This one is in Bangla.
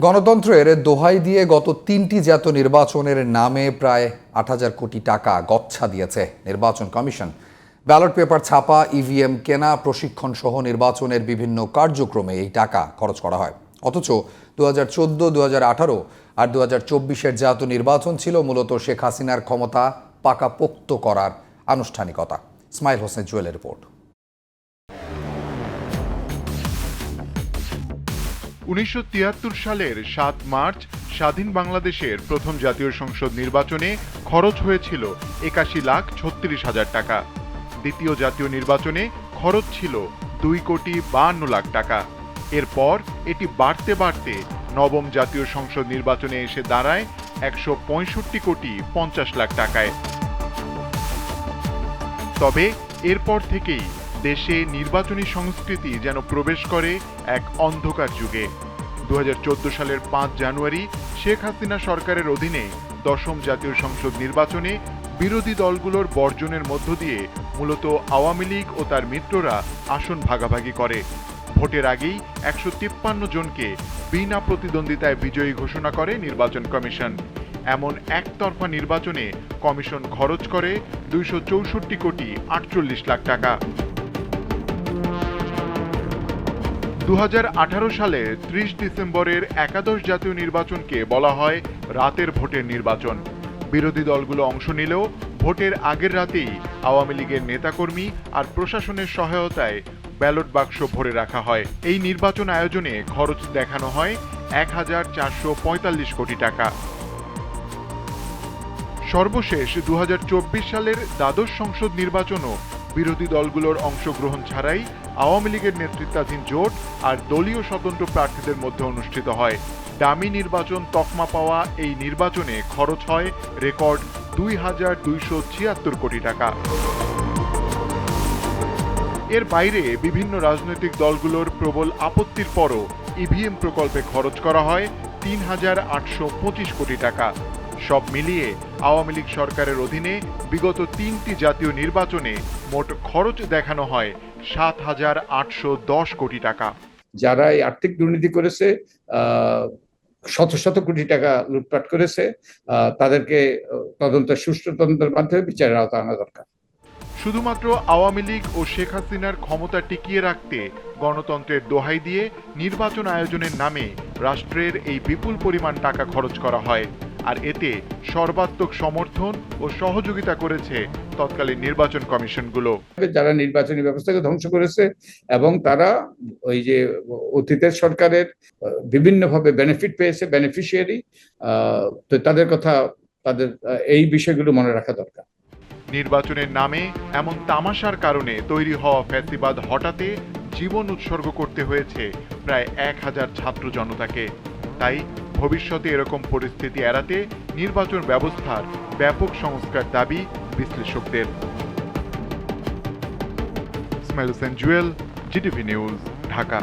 গণতন্ত্রের দোহাই দিয়ে গত তিনটি জাতীয় নির্বাচনের নামে প্রায় আট হাজার কোটি টাকা গচ্ছা দিয়েছে নির্বাচন কমিশন। ব্যালট পেপার ছাপা, ইভিএম কেনা, প্রশিক্ষণ সহ নির্বাচনের বিভিন্ন কার্যক্রমে এই টাকা খরচ করা হয়। অথচ দু হাজার চোদ্দ দু হাজার আঠারো আর দু হাজার চব্বিশের জাতীয় নির্বাচন ছিল মূলত শেখ হাসিনার ক্ষমতা পাকাপোক্ত করার আনুষ্ঠানিকতা। ইসমাইল হোসেন জুয়েলের রিপোর্ট। উনিশশো তিয়াত্তর সালের সাত মার্চ স্বাধীন বাংলাদেশের প্রথম জাতীয় সংসদ নির্বাচনে খরচ হয়েছিল একাশি লাখ ছত্রিশ হাজার টাকা। দ্বিতীয় জাতীয় নির্বাচনে খরচ ছিল দুই কোটি বাহান্ন লাখ টাকা। এরপর এটি বাড়তে বাড়তে নবম জাতীয় সংসদ নির্বাচনে এসে দাঁড়ায় একশো পঁয়ষট্টি কোটি পঞ্চাশ লাখ টাকায়। তবে এরপর থেকেই দেশে নির্বাচনী সংস্কৃতি যেন প্রবেশ করে এক অন্ধকার যুগে। দু হাজার চোদ্দ সালের পাঁচ জানুয়ারি শেখ হাসিনা সরকারের অধীনে দশম জাতীয় সংসদ নির্বাচনে বিরোধী দলগুলোর বর্জনের মধ্য দিয়ে মূলত আওয়ামী লীগ ও তার মিত্ররা আসন ভাগাভাগি করে। ভোটের আগেই একশো তিপ্পান্ন জনকে বিনা প্রতিদ্বন্দ্বিতায় বিজয়ী ঘোষণা করে নির্বাচন কমিশন। এমন একতরফা নির্বাচনে কমিশন খরচ করে দুইশো চৌষট্টি কোটি আটচল্লিশ লাখ টাকা। দু হাজার আঠারো সালে ত্রিশ ডিসেম্বরের একাদশ জাতীয় নির্বাচনকে বলা হয় রাতের ভোটের নির্বাচন। বিরোধী দলগুলো অংশ নিলেও ভোটের আগের রাতেই আওয়ামী লীগের নেতাকর্মী আর প্রশাসনের সহায়তায় ব্যালট বাক্স ভরে রাখা হয়। এই নির্বাচন আয়োজনে খরচ দেখানো হয় এক হাজার চারশো পঁয়তাল্লিশ কোটি টাকা। সর্বশেষ দু হাজার চব্বিশ সালের দ্বাদশ সংসদ নির্বাচনও বিরোধী দলগুলোর অংশগ্রহণ ছাড়াই আওয়ামী লীগের নেতৃত্বাধীন জোট আর দলীয় স্বতন্ত্র প্রার্থীদের মধ্যে অনুষ্ঠিত হয়। দামি নির্বাচন তকমা পাওয়া এই নির্বাচনে খরচ হয় রেকর্ড দুই হাজার দুইশো ছিয়াত্তর কোটি টাকা। এর বাইরে বিভিন্ন রাজনৈতিক দলগুলোর প্রবল আপত্তির পরও ইভিএম প্রকল্পে খরচ করা হয় তিন হাজার আটশো পঁচিশ কোটি টাকা। সব মিলিয়ে আওয়ামী লীগ সরকারের অধীনে বিগত তিনটি জাতীয় নির্বাচনে মোট খরচ দেখানো হয় সাত হাজার আটশো দশ কোটি টাকা। যারা এই আর্থিক দুর্নীতি করেছে শত শত কোটি টাকা লুটপাট করেছে তাদেরকে তদন্ত সুষ্ঠু তদন্তের মাধ্যমে বিচারের আওতা আনা দরকার। শুধুমাত্র আওয়ামী লীগ ও শেখ হাসিনার ক্ষমতা টিকিয়ে রাখতে গণতন্ত্রের দোহাই দিয়ে নির্বাচন আয়োজনের নামে রাষ্ট্রের এই বিপুল পরিমাণ টাকা খরচ করা হয়। আর এতে সর্বাত্মক সমর্থন ও সহযোগিতা করেছে তৎকালীন নির্বাচন কমিশনগুলো। যারা নির্বাচনী ব্যবস্থাকে ধ্বংস করেছে এবং তারা ওই যে অতীতের সরকারের বিভিন্নভাবে বেনিফিট পেয়েছে বেনিফিশিয়ারি তো তাদের কথা তাদের এই বিষয়গুলো মনে রাখা দরকার। নির্বাচনের নামে এমন তামাশার কারণে তৈরি হওয়া ফ্যাসিবাদ হঠাতে জীবন উৎসর্গ করতে হয়েছে প্রায় এক হাজার ছাত্র জনতাকে। তাই ভবিষ্যতে এরকম পরিস্থিতি এড়াতে নির্বাচন ব্যবস্থার ব্যাপক সংস্কার দাবি বিশ্লেষকদের। Jewel, GTV news, Dhaka.